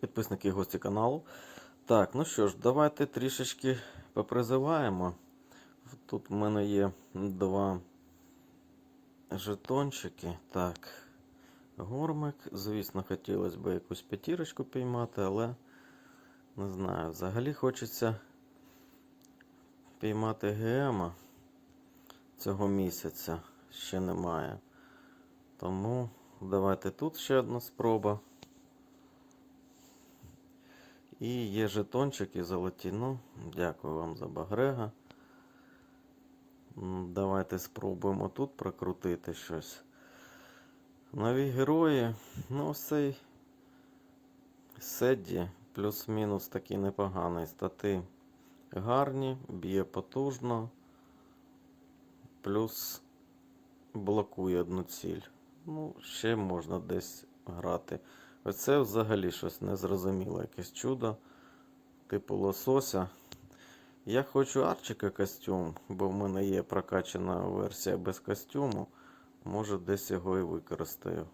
підписники і гості каналу. Так, ну що ж, давайте трішечки попризиваємо. Тут в мене є два жетончики. Так, гормик. Звісно, хотілося б якусь п'ятірочку піймати, але не знаю. Взагалі хочеться піймати ГМа цього місяця. Ще немає. Тому давайте тут ще одна спроба. І є жетончики золоті. Ну, дякую вам за багрега. Давайте спробуємо тут прокрутити щось. Нові герої. Ну, цей Седді плюс-мінус такий непоганий. Стати гарні, б'є потужно. Плюс блокує одну ціль. Ну, ще можна десь грати. Оце взагалі щось незрозуміле, якесь чудо. Типу лосося. Я хочу Арчика костюм, бо в мене є прокачана версія без костюму. Може десь його і використаю.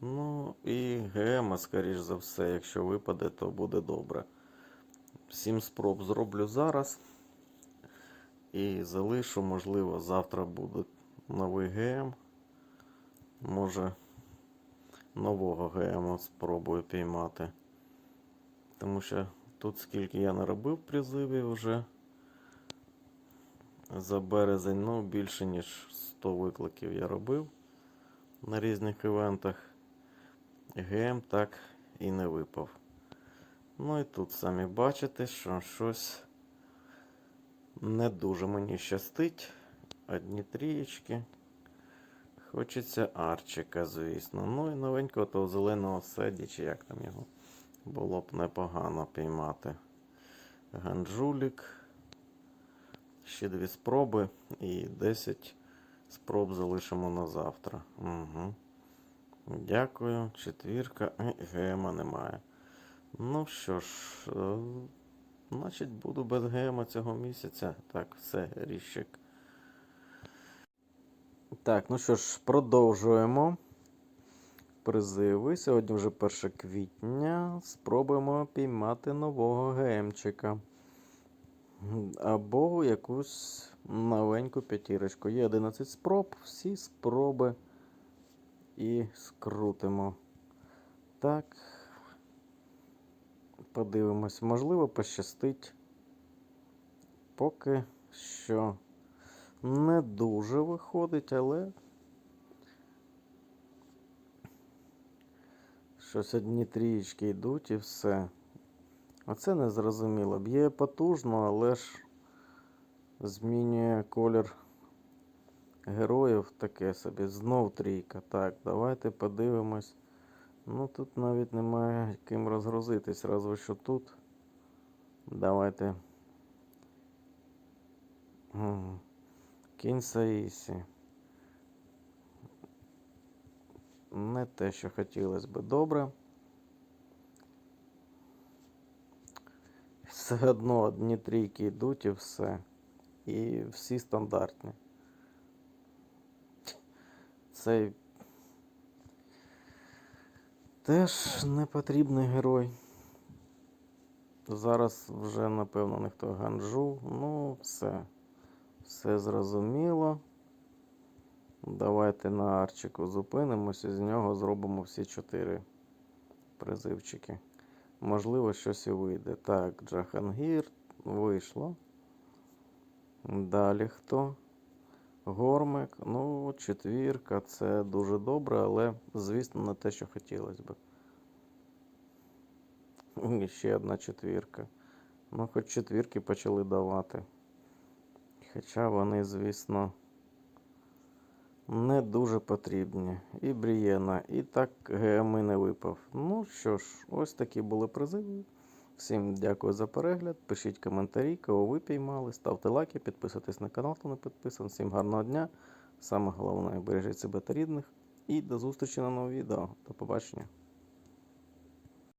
Ну і ГМа, скоріш за все, якщо випаде, то буде добре. Сім спроб зроблю зараз. І залишу, можливо, завтра буде новий ГМ. Може нового ГМ спробую піймати. Тому що тут скільки я наробив призивів вже за березень, ну більше ніж 100 викликів я робив на різних івентах. ГМ так і не випав. Ну і тут самі бачите, що щось не дуже мені щастить. Одні трієчки. Хочеться арчика, звісно. Ну і новенького того зеленого седі, чи як там його було б непогано піймати. Ганджулік. Ще дві спроби і 10 спроб залишимо на завтра. Угу. Дякую. Четвірка. Гема немає. Ну що ж, е, значить, буду без гема цього місяця. Так, все, ріщик. Так, ну що ж, продовжуємо призиви. Сьогодні вже 1 квітня. Спробуємо піймати нового ГМчика. Або якусь новеньку п'ятірочку. Є 11 спроб, всі спроби і скрутимо. Так. Подивимось, можливо, пощастить. Поки що не дуже виходить, але щось одні трієчки йдуть і все. Оце не зрозуміло. Б'є потужно, але ж змінює колір героїв таке собі. Знов трійка. Так, давайте подивимось. Ну тут навіть немає ким розгрузитись, разве що тут. Давайте. Угу. Кінь Саїсі. Не те, що хотілося би добре. Все одно одні трійки йдуть і все. І всі стандартні. Цей теж не потрібний герой. Зараз вже, напевно, ніхто ганджу. Ну, все. Все зрозуміло. Давайте на арчику зупинимося, з нього зробимо всі чотири призивчики. Можливо, щось і вийде. Так, Джахангір вийшло. Далі хто? Гормик. Ну, четвірка, це дуже добре, але, звісно, не те, що хотілося б. І ще одна четвірка. Ну, хоч четвірки почали давати. Хоча вони, звісно, не дуже потрібні. І Брієна, і так ГМИ не випав. Ну що ж, ось такі були призиви. Всім дякую за перегляд. Пишіть коментарі, кого ви піймали, ставте лайки, підписуйтесь на канал, хто не підписаний. Всім гарного дня. Саме головне, бережіть себе та рідних. І до зустрічі на новому відео. До побачення.